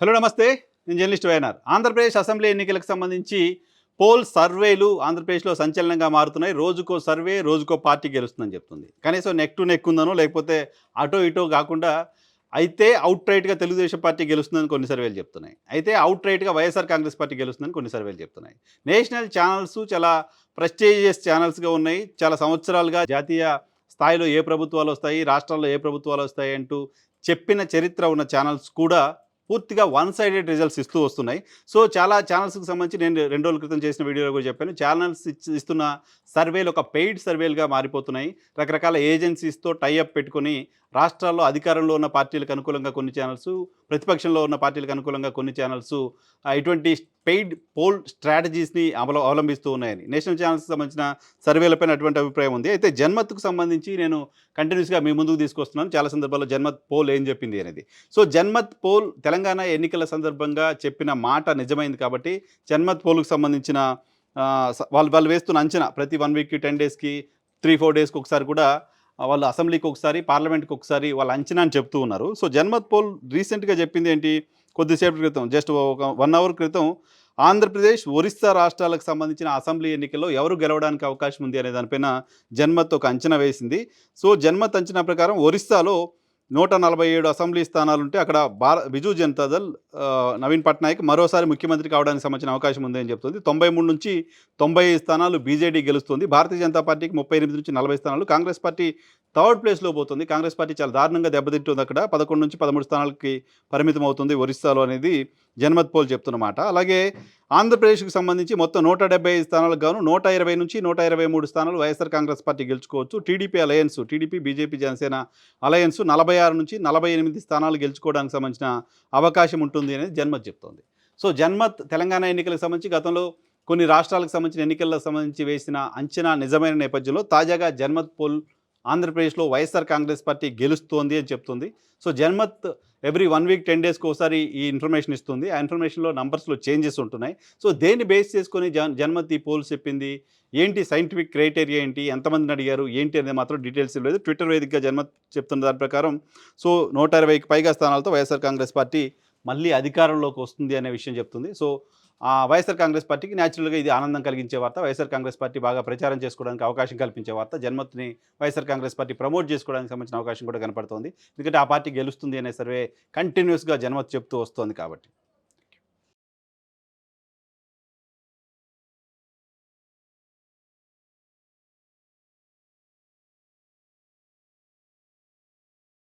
Hello నమస్తే. నేను journalist YNR. Andhra Pradesh assembly ఎన్నికలకు సంబంధించి పోల్ సర్వేలు ఆంధ్రప్రదేశ్లో సంచలనంగా మారుతున్నాయి. రోజుకో సర్వే రోజుకో పార్టీ గెలుస్తుందని చెప్తుంది. కనీసం నెక్ టు నెక్ ఉందనో లేకపోతే అటో ఇటో కాకుండా అయితే అవుట్ రైట్గా తెలుగుదేశం పార్టీ గెలుస్తుందని కొన్ని సర్వేలు చెప్తున్నాయి. అయితే అవుట్ రైట్గా వైఎస్ఆర్ కాంగ్రెస్ పార్టీ గెలుస్తుందని కొన్ని సర్వేలు చెప్తున్నాయి. నేషనల్ ఛానల్స్ చాలా ప్రెస్టీజియస్ ఛానల్స్గా ఉన్నాయి. చాలా సంవత్సరాలుగా జాతీయ స్థాయిలో ఏ ప్రభుత్వాలు వస్తాయి రాష్ట్రాల్లో ఏ ప్రభుత్వాలు వస్తాయి అంటూ చెప్పిన చరిత్ర ఉన్న ఛానల్స్ కూడా పూర్తిగా వన్ సైడెడ్ రిజల్ట్స్ ఇస్తూ వస్తున్నాయి. సో చాలా ఛానల్స్కి సంబంధించి నేను రెండు రోజుల క్రితం చేసిన వీడియోలో కూడా చెప్పాను. ఛానల్స్ ఇచ్చి- ఇస్తున్న సర్వేలు ఒక పెయిడ్ సర్వేలుగా మారిపోతున్నాయి. రకరకాల ఏజెన్సీస్తో టైఅప్ పెట్టుకొని రాష్ట్రాల్లో అధికారంలో ఉన్న పార్టీలకు అనుకూలంగా కొన్ని ఛానల్స్ ప్రతిపక్షంలో ఉన్న పార్టీలకు అనుకూలంగా కొన్ని ఛానల్స్ ఇటువంటి పెయిడ్ పోల్ స్ట్రాటజీస్ని అమలు అవలంబిస్తూ ఉన్నాయని. నేషనల్ ఛానల్స్ సంబంధించిన సర్వేలపైన అటువంటి అభిప్రాయం ఉంది. అయితే జన్మత్కు సంబంధించి నేను కంటిన్యూస్గా మీ ముందుకు తీసుకొస్తున్నాను. చాలా సందర్భాల్లో జన్మత్ పోల్ ఏం చెప్పింది అనేది. సో జన్మత్ పోల్ తెలంగాణ ఎన్నికల సందర్భంగా చెప్పిన మాట నిజమైంది కాబట్టి జన్మత్ పోల్కు సంబంధించిన వాళ్ళు వాళ్ళు వేస్తున్న అంచనా ప్రతి వన్ వీక్కి టెన్ డేస్కి త్రీ ఫోర్ డేస్కి ఒకసారి కూడా వాళ్ళు అసెంబ్లీకి ఒకసారి పార్లమెంట్కి ఒకసారి వాళ్ళ అంచనా అని చెప్తూ ఉన్నారు. సో జన్మత్ పోల్ రీసెంట్గా చెప్పింది ఏంటి? కొద్దిసేపటి క్రితం జస్ట్ ఒక వన్ అవర్ క్రితం ఆంధ్రప్రదేశ్ ఒరిస్సా రాష్ట్రాలకు సంబంధించిన అసెంబ్లీ ఎన్నికల్లో ఎవరు గెలవడానికి అవకాశం ఉంది అనే దానిపైన జన్మత్ ఒక అంచనా వేసింది. సో జన్మత్ అంచనా ప్రకారం ఒరిస్సాలో నూట నలభై ఏడు అసెంబ్లీ స్థానాలు ఉంటే అక్కడ భార బిజు జనతాదళ్ నవీన్ పట్నాయక్ మరోసారి ముఖ్యమంత్రి కావడానికి సంబంధించిన అవకాశం ఉందని చెప్తుంది. తొంభై మూడు నుంచి తొంభై స్థానాలు బీజేడీ గెలుస్తుంది. భారతీయ జనతా పార్టీకి ముప్పై ఎనిమిది నుంచి నలభై స్థానాలు కాంగ్రెస్ పార్టీ థర్డ్ ప్లేస్లో పోతుంది. కాంగ్రెస్ పార్టీ చాలా దారుణంగా దెబ్బతింటుంది అక్కడ. పదకొండు నుంచి పదమూడు స్థానాలకి పరిమితం అవుతుంది ఒరిస్సాలో అనేది జన్మత్ పోల్ చెప్తున్నమాట. అలాగే ఆంధ్రప్రదేశ్కి సంబంధించి మొత్తం నూట డెబ్బై ఐదు స్థానాలకు గాను నూట ఇరవై నుంచి నూట ఇరవై మూడు స్థానాలు YSR Congress party గెలుచుకోవచ్చు. TDP alliance TDP BJP Janasena alliance నలభై ఆరు నుంచి నలభై ఎనిమిది స్థానాలు గెలుచుకోవడానికి సంబంధించిన అవకాశం ఉంటుంది అనేది జన్మత్ చెప్తోంది. సో జన్మత్ తెలంగాణ ఎన్నికలకు సంబంధించి గతంలో కొన్ని రాష్ట్రాలకు సంబంధించిన ఎన్నికలకు సంబంధించి వేసిన అంచనా నిజమైన నేపథ్యంలో తాజాగా జన్మత్ పోల్ ఆంధ్రప్రదేశ్లో వైఎస్ఆర్ కాంగ్రెస్ పార్టీ గెలుస్తోంది అని చెప్తుంది. So Janmat every one week ten డేస్కి ఒకసారి ఈ ఇన్ఫర్మేషన్ ఇస్తుంది. ఆ ఇన్ఫర్మేషన్లో నంబర్స్లో చేంజెస్ ఉంటున్నాయి. సో దేన్ని బేస్ చేసుకొని జన్ జన్మత్ ఈ పోల్స్ చెప్పింది? ఏంటి సైంటిఫిక్ క్రైటీరియా ఏంటి? ఎంతమందిని అడిగారు? ఏంటి అనేది మాత్రం డీటెయిల్స్ లేదు ట్విట్టర్ వేదికగా జన్మత్ చెప్తున్న దాని ప్రకారం సో నూట ఇరవైకి పైగా స్థానాలతో వైఎస్ఆర్ కాంగ్రెస్ పార్టీ మళ్ళీ అధికారంలోకి వస్తుంది అనే విషయం చెప్తుంది. సో వైఎస్ఆర్ కాంగ్రెస్ పార్టీకి న్యాచురల్గా ఇది ఆనందం కలిగించే వార్త. వైఎస్ఆర్ కాంగ్రెస్ పార్టీ బాగా ప్రచారం చేసుకోవడానికి అవకాశం కల్పించే వార్త. జన్మత్ని వైఎస్ఆర్ కాంగ్రెస్ పార్టీ ప్రమోట్ చేసుకోవడానికి సంబంధించిన అవకాశం కూడా కనపడుతోంది. ఎందుకంటే ఆ పార్టీ గెలుస్తుంది అనే సర్వే కంటిన్యూస్గా జన్మత్ చెప్తూ వస్తోంది కాబట్టి.